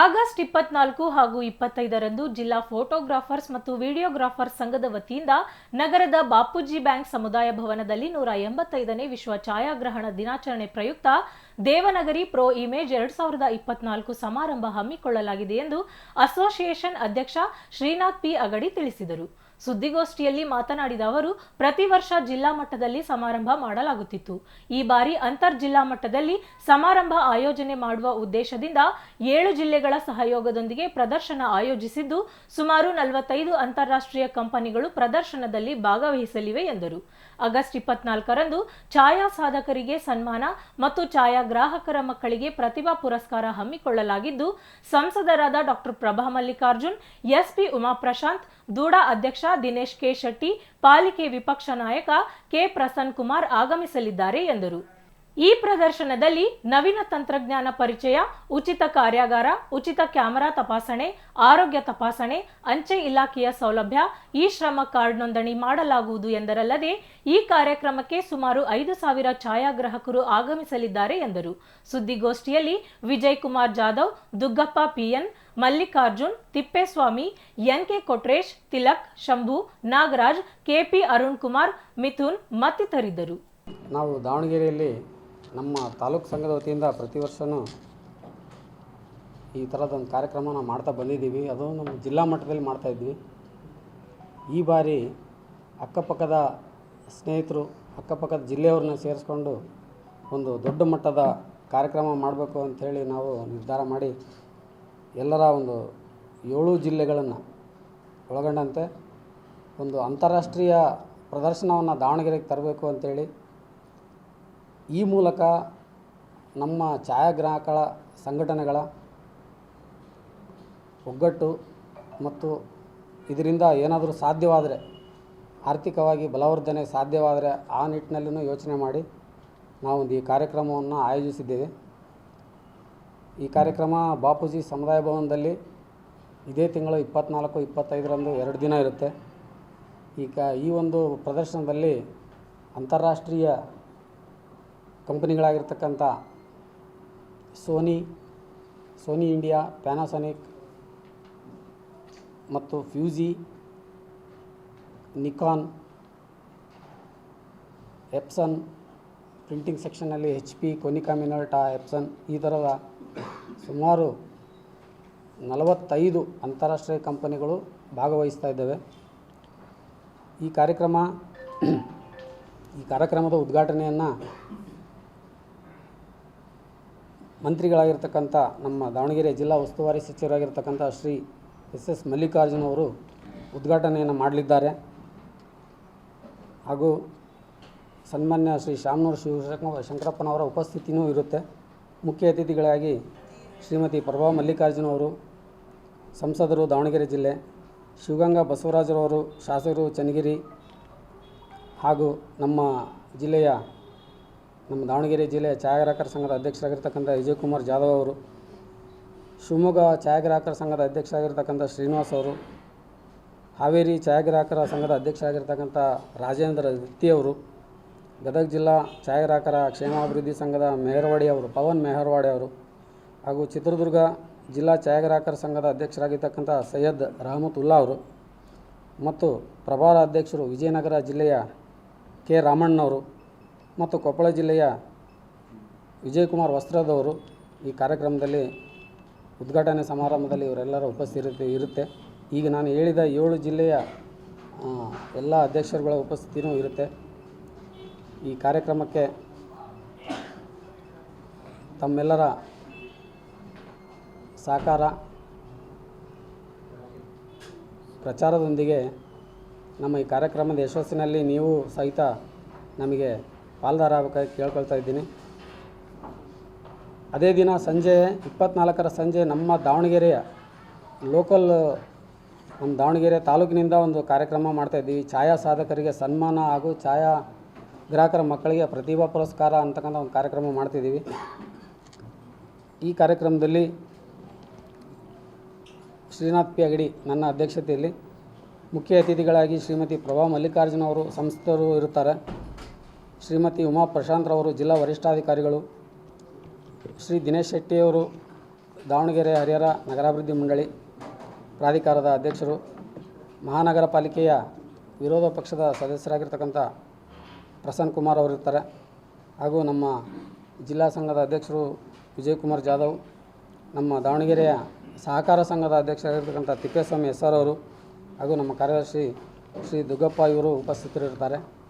August ಇಪ್ಪತ್ನಾಲ್ಕು ಹಾಗೂ ಇಪ್ಪತ್ತೈದರಂದು ಜಿಲ್ಲಾ ಫೋಟೋಗ್ರಾಫರ್ಸ್ ಮತ್ತು ವಿಡಿಯೋಗ್ರಾಫರ್ಸ್ ಸಂಘದ ವತಿಯಿಂದ ನಗರದ ಬಾಪೂಜಿ ಬ್ಯಾಂಕ್ ಸಮುದಾಯ ಭವನದಲ್ಲಿ ನೂರ ಎಂಬತ್ತೈದನೇ ವಿಶ್ವ ಛಾಯಾಗ್ರಹಣ ದಿನಾಚರಣೆ ಪ್ರಯುಕ್ತ ದೇವನಗರಿ ಪ್ರೋ ಇಮೇಜ್ ಎರಡ್ ಸಾವಿರದ ಇಪ್ಪತ್ನಾಲ್ಕು ಸಮಾರಂಭ ಹಮ್ಮಿಕೊಳ್ಳಲಾಗಿದೆ ಎಂದು ಅಸೋಸಿಯೇಷನ್ ಅಧ್ಯಕ್ಷ ಶ್ರೀನಾಥ್ ಪಿ ಅಗಡಿ ತಿಳಿಸಿದರು. ಸುದ್ದಿಗೋಷ್ಠಿಯಲ್ಲಿ ಮಾತನಾಡಿದ ಅವರು, ಪ್ರತಿ ವರ್ಷ ಜಿಲ್ಲಾ ಮಟ್ಟದಲ್ಲಿ ಸಮಾರಂಭ ಮಾಡಲಾಗುತ್ತಿತ್ತು. ಈ ಬಾರಿ ಅಂತರ್ ಜಿಲ್ಲಾ ಮಟ್ಟದಲ್ಲಿ ಸಮಾರಂಭ ಆಯೋಜನೆ ಮಾಡುವ ಉದ್ದೇಶದಿಂದ ಏಳು ಜಿಲ್ಲೆಗಳ ಸಹಯೋಗದೊಂದಿಗೆ ಪ್ರದರ್ಶನ ಆಯೋಜಿಸಿದ್ದು, ಸುಮಾರು ನಲವತ್ತೈದು ಅಂತಾರಾಷ್ಟ್ರೀಯ ಕಂಪನಿಗಳು ಪ್ರದರ್ಶನದಲ್ಲಿ ಭಾಗವಹಿಸಲಿವೆ ಎಂದರು. ಆಗಸ್ಟ್ ಇಪ್ಪತ್ನಾಲ್ಕರಂದು ಛಾಯಾ ಸಾಧಕರಿಗೆ ಸನ್ಮಾನ ಮತ್ತು ಛಾಯಾಗ್ರಾಹಕರ ಮಕ್ಕಳಿಗೆ ಪ್ರತಿಭಾ ಪುರಸ್ಕಾರ ಹಮ್ಮಿಕೊಳ್ಳಲಾಗಿದ್ದು, ಸಂಸದರಾದ ಡಾಕ್ಟರ್ ಪ್ರಭಾ ಮಲ್ಲಿಕಾರ್ಜುನ್, ಎಸ್ಪಿ ಉಮಾಪ್ರಶಾಂತ್, ದೂಡ ಅಧ್ಯಕ್ಷ ದಿನೇಶ್ ಕೆ ಶೆಟ್ಟಿ ಪಾಲಿಕೆ ವಿಪಕ್ಷ ನಾಯಕ ಕೆ ಪ್ರಸನ್ ಕುಮಾರ್ ಆಗಮಿಸಲಿದ್ದಾರೆ ಎಂದರು. ಈ ಪ್ರದರ್ಶನದಲ್ಲಿ ನವೀನ ತಂತ್ರಜ್ಞಾನ ಪರಿಚಯ, ಉಚಿತ ಕಾರ್ಯಾಗಾರ, ಉಚಿತ ಕ್ಯಾಮೆರಾ ತಪಾಸಣೆ, ಆರೋಗ್ಯ ತಪಾಸಣೆ, ಅಂಚೆ ಇಲಾಖೆಯ ಸೌಲಭ್ಯ, ಈ ಶ್ರಮ ಕಾರ್ಡ್ ನೋಂದಣಿ ಮಾಡಲಾಗುವುದು ಎಂದರಲ್ಲದೆ ಈ ಕಾರ್ಯಕ್ರಮಕ್ಕೆ ಸುಮಾರು ಐದು ಸಾವಿರ ಛಾಯಾಗ್ರಾಹಕರು ಆಗಮಿಸಲಿದ್ದಾರೆ ಎಂದರು. ಸುದ್ದಿಗೋಷ್ಠಿಯಲ್ಲಿ Vijay Kumar Jadhav, Duggappa PN, Mallikarjun, Thippeswamy NK Kotresh, Tilak, Shambhu, Nagaraj KP Arun Kumar Mithun ಮತ್ತಿತರಿದ್ದರು. ನಾವು ದಾವಣಗೆರೆಯಲ್ಲಿ ನಮ್ಮ ತಾಲೂಕು ಸಂಘದ ವತಿಯಿಂದ ಪ್ರತಿ ವರ್ಷವೂ ಈ ಥರದೊಂದು ನಾವು ಮಾಡ್ತಾ ಬಂದಿದ್ದೀವಿ. ಅದು ನಮ್ಮ ಜಿಲ್ಲಾ ಮಟ್ಟದಲ್ಲಿ ಮಾಡ್ತಾಯಿದ್ವಿ ಈ ಬಾರಿ ಅಕ್ಕಪಕ್ಕದ ಸ್ನೇಹಿತರು, ಅಕ್ಕಪಕ್ಕದ ಜಿಲ್ಲೆಯವ್ರನ್ನ ಸೇರಿಸ್ಕೊಂಡು ಒಂದು ದೊಡ್ಡ ಮಟ್ಟದ ಕಾರ್ಯಕ್ರಮ ಮಾಡಬೇಕು ಅಂಥೇಳಿ ನಾವು ನಿರ್ಧಾರ ಮಾಡಿ ಎಲ್ಲರ ಒಂದು ಏಳು ಜಿಲ್ಲೆಗಳನ್ನು ಒಳಗೊಂಡಂತೆ ಒಂದು ಅಂತಾರಾಷ್ಟ್ರೀಯ ಪ್ರದರ್ಶನವನ್ನು ದಾವಣಗೆರೆಗೆ ತರಬೇಕು ಅಂತೇಳಿ ಈ ಮೂಲಕ ನಮ್ಮ ಛಾಯಾಗ್ರಾಹಕರ ಸಂಘಟನೆಗಳ ಒಗ್ಗಟ್ಟು ಮತ್ತು ಇದರಿಂದ ಏನಾದರೂ ಸಾಧ್ಯವಾದರೆ, ಆರ್ಥಿಕವಾಗಿ ಬಲವರ್ಧನೆ ಸಾಧ್ಯವಾದರೆ ಆ ನಿಟ್ಟಿನಲ್ಲೂ ಯೋಚನೆ ಮಾಡಿ ನಾವು ಈ ಕಾರ್ಯಕ್ರಮವನ್ನು ಆಯೋಜಿಸಿದ್ದೇವೆ. ಈ ಕಾರ್ಯಕ್ರಮ ಬಾಪೂಜಿ ಸಮುದಾಯ ಭವನದಲ್ಲಿ ಇದೇ ತಿಂಗಳು ಇಪ್ಪತ್ತ್ನಾಲ್ಕು ಇಪ್ಪತ್ತೈದರಂದು ಎರಡು ದಿನ ಇರುತ್ತೆ. ಈಗ ಈ ಒಂದು ಪ್ರದರ್ಶನದಲ್ಲಿ ಅಂತಾರಾಷ್ಟ್ರೀಯ ಕಂಪನಿಗಳಾಗಿರ್ತಕ್ಕಂಥ ಸೋನಿ ಸೋನಿ ಇಂಡಿಯಾ ಪ್ಯಾನಾಸೋನಿಕ್ ಮತ್ತು Fuji Nikon Epson printing ಸೆಕ್ಷನ್ನಲ್ಲಿ H P Konica Minolta Epson ಈ ಥರದ ಸುಮಾರು ನಲವತ್ತೈದು ಅಂತಾರಾಷ್ಟ್ರೀಯ ಕಂಪನಿಗಳು ಭಾಗವಹಿಸ್ತಾ ಇದ್ದಾವೆ. ಈ ಕಾರ್ಯಕ್ರಮ, ಈ ಕಾರ್ಯಕ್ರಮದ ಉದ್ಘಾಟನೆಯನ್ನು ಮಂತ್ರಿಗಳಾಗಿರ್ತಕ್ಕಂಥ ನಮ್ಮ ದಾವಣಗೆರೆ ಜಿಲ್ಲಾ ಉಸ್ತುವಾರಿ ಸಚಿವರಾಗಿರ್ತಕ್ಕಂಥ ಶ್ರೀ ಎಸ್ ಎಸ್ ಮಲ್ಲಿಕಾರ್ಜುನ ಅವರು ಉದ್ಘಾಟನೆಯನ್ನು ಮಾಡಲಿದ್ದಾರೆ. ಹಾಗೂ ಸನ್ಮಾನ್ಯ ಶ್ರೀ ಶಾಮನೂರು ಶಿವಶಂಕ ಶಂಕರಪ್ಪನವರ ಉಪಸ್ಥಿತಿಯೂ ಇರುತ್ತೆ. ಮುಖ್ಯ ಅತಿಥಿಗಳಾಗಿ ಶ್ರೀಮತಿ ಪ್ರಭಾ ಮಲ್ಲಿಕಾರ್ಜುನ ಅವರು, ಸಂಸದರು ದಾವಣಗೆರೆ ಜಿಲ್ಲೆ, ಶಿವಗಂಗಾ ಬಸವರಾಜರವರು, ಶಾಸಕರು ಚನ್ನಗಿರಿ ಹಾಗೂ ನಮ್ಮ ಜಿಲ್ಲೆಯ ನಮ್ಮ ದಾವಣಗೆರೆ ಜಿಲ್ಲೆಯ ಛಾಯಾಗ್ರಾಹಕರ ಸಂಘದ ಅಧ್ಯಕ್ಷರಾಗಿರ್ತಕ್ಕಂಥ ವಿಜಯಕುಮಾರ್ ಜಾಧವ್ ಅವರು, ಶಿವಮೊಗ್ಗ ಛಾಯಾಗ್ರಾಹಕರ ಸಂಘದ ಅಧ್ಯಕ್ಷರಾಗಿರ್ತಕ್ಕಂಥ ಶ್ರೀನಿವಾಸ್ ಅವರು, ಹಾವೇರಿ ಛಾಯಾಗ್ರಾಹಕರ ಸಂಘದ ಅಧ್ಯಕ್ಷರಾಗಿರ್ತಕ್ಕಂಥ ರಾಜೇಂದ್ರ ಅವರು, ಗದಗ ಜಿಲ್ಲಾ ಛಾಯಾಗ್ರಾಹಕರ ಕ್ಷೇಮಾಭಿವೃದ್ಧಿ ಸಂಘದ ಮೆಹರ್ವಾಡಿ ಅವರು, ಪವನ್ ಮೆಹರ್ವಾಡಿ ಅವರು ಹಾಗೂ ಚಿತ್ರದುರ್ಗ ಜಿಲ್ಲಾ ಛಾಯಾಗ್ರಾಹಕರ ಸಂಘದ ಅಧ್ಯಕ್ಷರಾಗಿರ್ತಕ್ಕಂಥ ಸೈಯದ್ ರಹಮತುಲ್ಲಾ ಅವರು ಮತ್ತು ಪ್ರಭಾರ ಅಧ್ಯಕ್ಷರು ವಿಜಯನಗರ ಜಿಲ್ಲೆಯ ಕೆ ರಾಮಣ್ಣವರು. ಮತ್ತು ಕೊಪ್ಪಳ ಜಿಲ್ಲೆಯ ವಿಜಯಕುಮಾರ್ ವಸ್ತ್ರದವರು ಈ ಕಾರ್ಯಕ್ರಮದಲ್ಲಿ ಉದ್ಘಾಟನೆ ಸಮಾರಂಭದಲ್ಲಿ ಇವರೆಲ್ಲರ ಉಪಸ್ಥಿತಿ ಇರುತ್ತೆ. ಈಗ ನಾನು ಹೇಳಿದ ಏಳು ಜಿಲ್ಲೆಯ ಎಲ್ಲ ಅಧ್ಯಕ್ಷರುಗಳ ಉಪಸ್ಥಿತಿಯೂ ಇರುತ್ತೆ. ಈ ಕಾರ್ಯಕ್ರಮಕ್ಕೆ ತಮ್ಮೆಲ್ಲರ ಸಹಕಾರ, ಪ್ರಚಾರದೊಂದಿಗೆ ನಮ್ಮ ಈ ಕಾರ್ಯಕ್ರಮದ ಯಶಸ್ಸಿನಲ್ಲಿ ನೀವು ಸಹಿತ ನಮಗೆ ಪಾಲ್ದಾರ ಆಗಬೇಕಾಗಿ ಕೇಳ್ಕೊಳ್ತಾ ಇದ್ದೀನಿ. ಅದೇ ದಿನ ಸಂಜೆ ಇಪ್ಪತ್ನಾಲ್ಕರ ಸಂಜೆ ನಮ್ಮ ದಾವಣಗೆರೆಯ ಲೋಕಲ್ ನಮ್ಮ ದಾವಣಗೆರೆ ತಾಲೂಕಿನಿಂದ ಒಂದು ಕಾರ್ಯಕ್ರಮ ಮಾಡ್ತಾಯಿದ್ದೀವಿ ಛಾಯಾ ಸಾಧಕರಿಗೆ ಸನ್ಮಾನ ಹಾಗೂ ಛಾಯಾ ಗ್ರಾಹಕರ ಮಕ್ಕಳಿಗೆ ಪ್ರತಿಭಾ ಪುರಸ್ಕಾರ ಅಂತಕ್ಕಂಥ ಒಂದು ಕಾರ್ಯಕ್ರಮ ಮಾಡ್ತಿದ್ದೀವಿ. ಈ ಕಾರ್ಯಕ್ರಮದಲ್ಲಿ ಶ್ರೀನಾಥ್ ಪಿ ನನ್ನ ಅಧ್ಯಕ್ಷತೆಯಲ್ಲಿ ಮುಖ್ಯ ಅತಿಥಿಗಳಾಗಿ ಶ್ರೀಮತಿ ಪ್ರಭಾ ಮಲ್ಲಿಕಾರ್ಜುನ ಅವರು ಸಂಸ್ಥರು ಇರುತ್ತಾರೆ. ಶ್ರೀಮತಿ ಉಮಾ ಪ್ರಶಾಂತ್ರವರು ಜಿಲ್ಲಾ ವರಿಷ್ಠಾಧಿಕಾರಿಗಳು, ಶ್ರೀ ದಿನೇಶ್ ಶೆಟ್ಟಿಯವರು, ದಾವಣಗೆರೆ ಹರಿಹರ ನಗರಾಭಿವೃದ್ಧಿ ಮಂಡಳಿ ಪ್ರಾಧಿಕಾರದ ಅಧ್ಯಕ್ಷರು, ಮಹಾನಗರ ಪಾಲಿಕೆಯ ವಿರೋಧ ಪಕ್ಷದ ಸದಸ್ಯರಾಗಿರ್ತಕ್ಕಂಥ ಪ್ರಸನ್ನ ಕುಮಾರ್ ಅವರಿರ್ತಾರೆ ಹಾಗೂ ನಮ್ಮ ಜಿಲ್ಲಾ ಸಂಘದ ಅಧ್ಯಕ್ಷರು ವಿಜಯಕುಮಾರ್ ಜಾಧವ್, ನಮ್ಮ ದಾವಣಗೆರೆಯ ಸಹಕಾರ ಸಂಘದ ಅಧ್ಯಕ್ಷರಾಗಿರ್ತಕ್ಕಂಥ ತಿಪ್ಪೇಸ್ವಾಮಿ ಎಸ್ ಆರ್ ಅವರು ಹಾಗೂ ನಮ್ಮ ಕಾರ್ಯದರ್ಶಿ ಶ್ರೀ ದುಗ್ಗಪ್ಪ ಇವರು ಉಪಸ್ಥಿತರಿರ್ತಾರೆ.